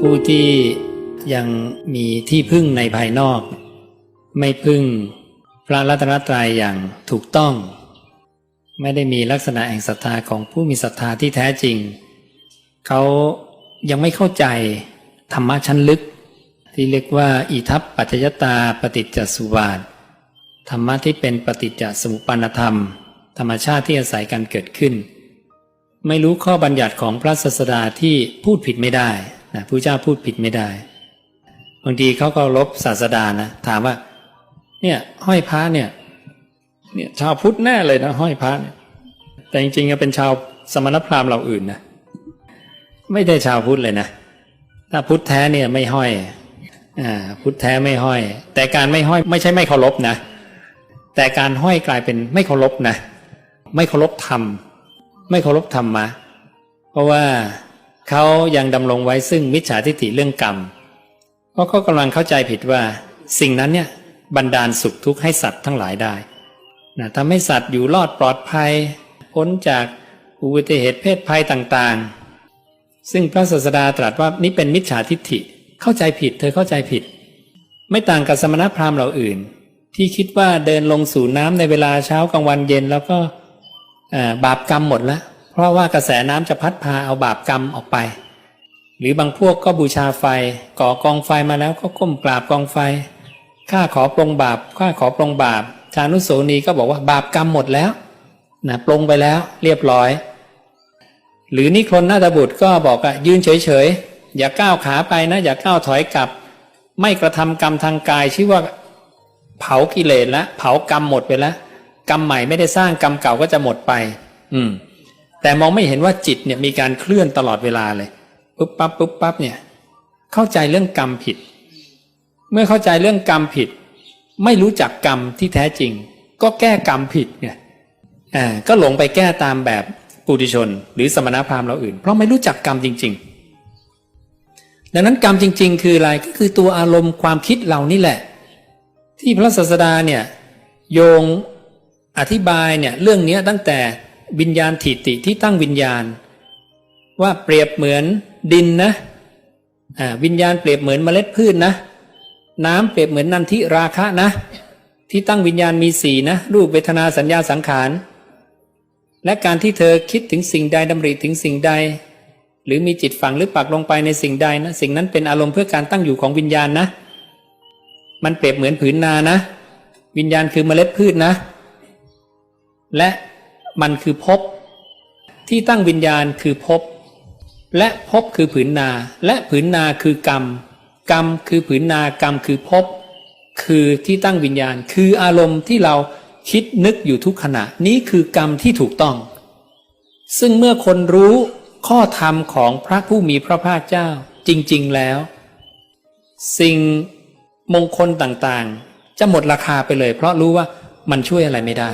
ผู้ที่ยังมีที่พึ่งในภายนอก ไม่พึ่งพระรัตนตรัยอย่างถูกต้อง ไม่ได้มีลักษณะแห่งศรัทธาของผู้มีศรัทธาที่แท้จริง เขายังไม่เข้าใจธรรมะชั้นลึก ที่เรียกว่าอิทัปปัจจยตาปฏิจจสุบาท ธรรมะที่เป็นปฏิจจสมุปปนธรรม ธรรมชาติที่อาศัยการเกิดขึ้น ไม่รู้ข้อบัญญัติของพระศาสดาที่พูดผิดไม่ได้นะผู้เจ้าพูดผิดไม่ได้ บางทีเขาก็ลบศาสดานะถามว่า เนี่ยห้อยพระเนี่ย เนี่ยชาวพุทธแน่เลยนะห้อยพระเนี่ยแต่จริงๆก็เป็นชาวสมณพราหมณ์เราอื่นนะไม่ได้ชาวพุทธเลยนะถ้าพุทธแท้เนี่ยไม่ห้อยอ่าพุทธแท้ไม่ห้อย แต่การไม่ห้อยไม่ใช่ไม่เคารพนะแต่การห้อยกลายเป็นไม่เคารพนะไม่เคารพธรรม ไม่เคารพธรรมะ เพราะว่าเขายังดำรงไว้ซึ่งมิจฉาทิฏฐิเรื่องกรรม เพราะเขากำลังเข้าใจผิดว่า สิ่งนั้นเนี่ยบันดาลสุขทุกข์ให้สัตว์ทั้งหลายได้นะทำให้สัตว์อยู่รอดปลอดภัย พ้นจากอุบัติเหตุเพศภัยต่างๆ ซึ่งพระศาสดาตรัสว่านี่เป็นมิจฉาทิฏฐิเข้าใจผิด เธอเข้าใจผิด ไม่ต่างกับสมณพราหมณ์เหล่าอื่น ที่คิดว่าเดินลงสู่น้ำในเวลาเช้ากลางวันเย็นแล้วก็ บาปกรรมหมดแล้ว เพราะว่ากระแสน้ำจะพัดพาเอาบาปกรรมออกไป หรือบางพวกก็บูชาไฟ ก่อกองไฟมาแล้วก็ก้มกราบกองไฟข้าขอปรงบาปข้าขอปรงบาป ชานุโสนีก็บอกว่าบาปกรรมหมดแล้วนะปรงไปแล้วเรียบร้อย หรือนิครนนาตบุตรก็บอกอะยืนเฉยๆ อย่าก้าวขาไปนะ อย่าก้าวถอยกลับ ไม่กระทำกรรมทางกายชื่อว่า เผากิเลสแล้วเผากรรมหมดไปแล้ว กรรมใหม่ไม่ได้สร้างกรรมเก่าก็จะหมดไป อืม แต่มองไม่เห็นว่าจิตเนี่ยมีการเคลื่อนตลอดเวลาเลยปุ๊บปั๊บปุ๊บปั๊บเนี่ย เข้าใจเรื่องกรรมผิด เมื่อเข้าใจเรื่องกรรมผิด ไม่รู้จักกรรมที่แท้จริง ก็แก้กรรมผิดไงอ่าก็หลงไปแก้ตามแบบปุถุชน หรือสมณพราหมณ์เราอื่น เพราะไม่รู้จักกรรมจริง ๆ ดังนั้นกรรมจริง ๆ คืออะไรก็คือตัวอารมณ์ความคิดเรานี่แหละ ที่พระศาสดาเนี่ย โยง อธิบายเนี่ยเรื่องนี้ตั้งแต่วิญญาณถิติที่ตั้งวิญญาณ ว่าเปรียบเหมือนดินนะวิญญาณเปรียบเหมือนเมล็ดพืชนะ น้ำเปรียบเหมือนนันทิราคะนะ ที่ตั้งวิญญาณมีสีนะ รูปเวทนาสัญญาสังขาร และการที่เธอคิดถึงสิ่งใดดำริถึงสิ่งใด หรือมีจิตฝังหรือปักลงไปในสิ่งใดนะสิ่งนั้นเป็นอารมณ์เพื่อการตั้งอยู่ของวิญญาณนะ มันเปรียบเหมือนผืนนานะ วิญญาณคือเมล็ดพืชนะ และมันคือภพที่ตั้งวิญญาณคือภพและภพคือผืนนา และผืนนาคือกรรม กรรมคือผืนนากรรมคือภพคือที่ตั้งวิญญาณ คืออารมณ์ที่เราคิดนึกอยู่ทุกขณะ นี้คือกรรมที่ถูกต้อง ซึ่งเมื่อคนรู้ข้อธรรมของพระผู้มีพระภาคเจ้าจริง ๆแล้ว สิ่งมงคลต่างๆ จะหมดราคาไปเลย เพราะรู้ว่ามันช่วยอะไรไม่ได้